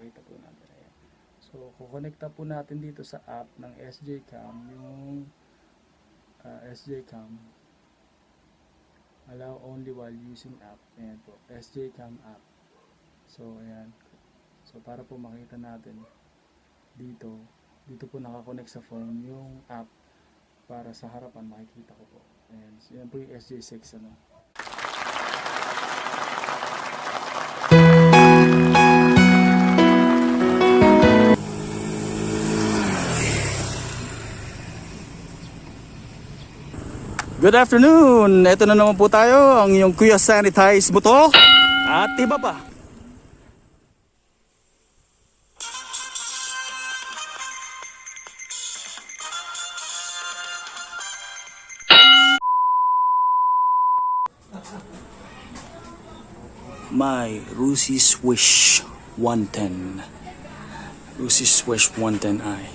Pakita po natin. Ayan. So, kukonekta po natin dito sa app ng SJ Cam yung ah, SJ. Allow only while using app. Ayan po. SJ Cam app. So, ayan. So, para po makita natin dito, dito po nakakonect sa phone yung app para sa harapan makikita ko po. Ayan. So, yan po yung SJ6 ano. Good afternoon! Ito na naman po tayo, ang iyong Kuya Sanitize Buto at iba pa. My Rusi Swish 110. Rusi Swish 110i.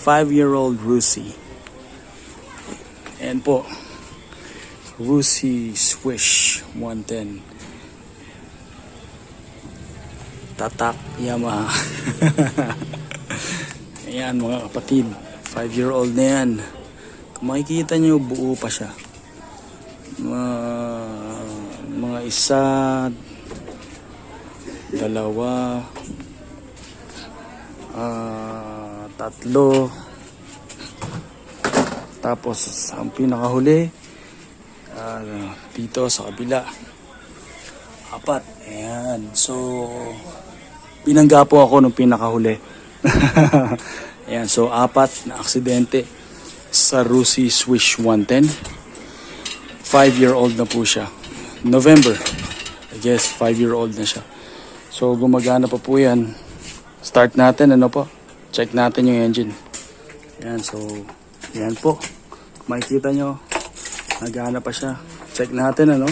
Five-year-old Rusi. And po, Rusi Swish 110. Tatak Yamaha. Ayan mga kapatid, 5 year old na yan. Kung makikita nyo, buo pa siya. Mga, mga isa, dalawa, ah, tatlo, tapos ang pinakahuli, ah, dito sa kabila, apat. Ayan. So, binangga po ako nung pinakahuli. Ayan. So, apat na aksidente sa Rusi Swish 110. Five-year-old na po siya. November. I guess, five-year-old na siya. So, gumagana pa po yan. Start natin, ano po? Check natin yung engine. Ayan, so, yan po. Makikita nyo, nagana pa siya. Check natin, ano?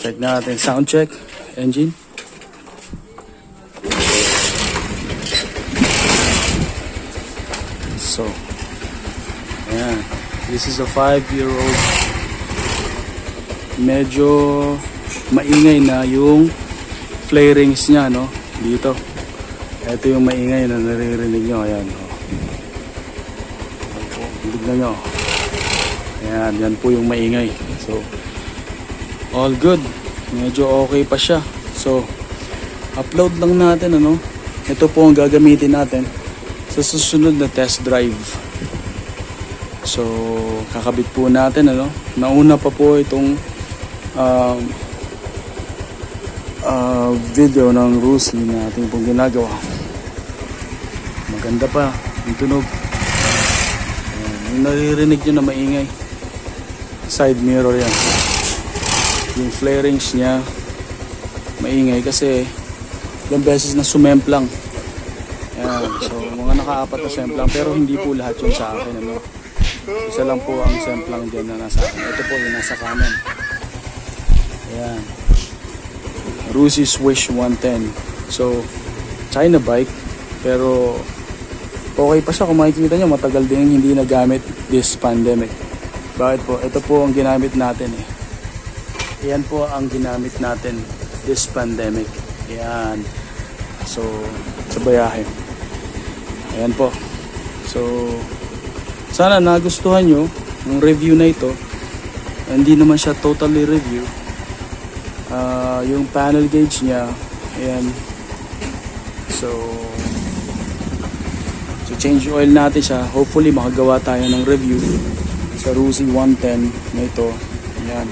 Check natin, sound check, engine. So, ayan. This is a five-year-old. Medyo maingay na yung flarings niya, no? Dito. Ito yung maingay na naririnig nyo. Ayan, oh. Tignan nyo. Ayan, yan po yung maingay. So, all good. Medyo okay pa siya. So, upload lang natin, ano? Ito po ang gagamitin natin sa susunod na test drive. So, kakabit po natin, ano? Nauna pa po itong um, uh, video ng Rusi na ating pong ginagawa. Maganda pa, yung tunog. Ayan, naririnig nyo na maingay. Side mirror yan. Yung flarings niya, maingay kasi ilang beses na sumemplang. Ayan, so mga nakaapat na semplang pero hindi po lahat yun sa akin. Ano? Isa lang po ang semplang dyan na nasa akin. Ito po yung nasa kanan. Ayan. Rusi Swish 110. So, China bike. Pero, okay pa siya. Kung makikita nyo, matagal din hindi nagamit this pandemic. Bakit po? Ito po ang ginamit natin eh. Yan po ang ginamit natin this pandemic. Yan. So, sa bayahe. Ayan po. So, sana nagustuhan nyo yung review na ito. Hindi naman siya totally review. Ah, yung panel gauge niya, ayan. So, so change oil natin siya. Hopefully makagawa tayo ng review sa Rusi 110 na ito. Ayan.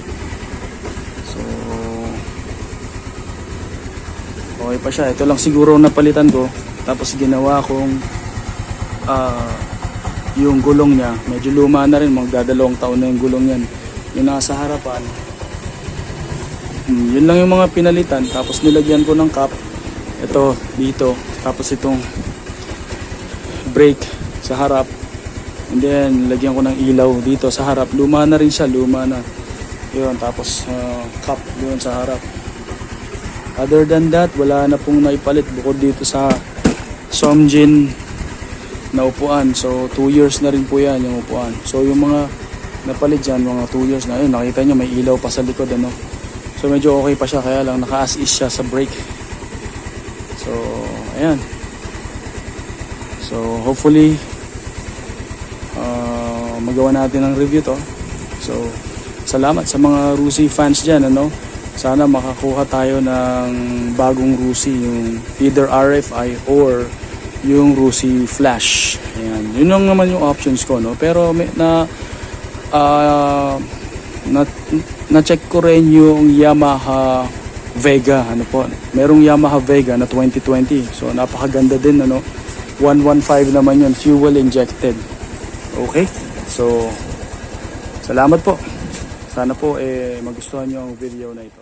So, okay pa siya. Ito lang siguro napalitan ko. Tapos ginawa kong ah, yung gulong niya. Medyo luma na rin. Magdadalawang taon na yung gulong yan. Yung nasa harapan. Hmm, yun lang yung mga pinalitan. Tapos nilagyan ko ng cap. Ito, dito. Tapos itong brake sa harap. And then, lagyan ko ng ilaw dito sa harap. Luma na rin siya, luma na. Yun, tapos uh, cap doon sa harap. Other than that, wala na pong naipalit bukod dito sa Somjin na upuan. So, 2 years na rin po yan yung upuan. So, yung mga napalit dyan, mga 2 years na. Ayun, nakita nyo, may ilaw pa sa likod, ano. So, medyo okay pa siya. Kaya lang, naka-as is siya sa brake. So, ayan. So, hopefully, magawa natin ang review to. So, salamat sa mga Rusi fans dyan, ano? Sana makakuha tayo ng bagong Rusi, yung either RFI or yung Rusi Flash. Ayan. Yun lang naman yung options ko, no? Pero may, na, ah, na, na-check ko rin yung Yamaha Vega, ano po. Merong Yamaha Vega na 2020. So, napakaganda din, ano? 115 naman yun, fuel injected. Okay? So, salamat po. Sana po eh magustuhan nyo ang video na ito.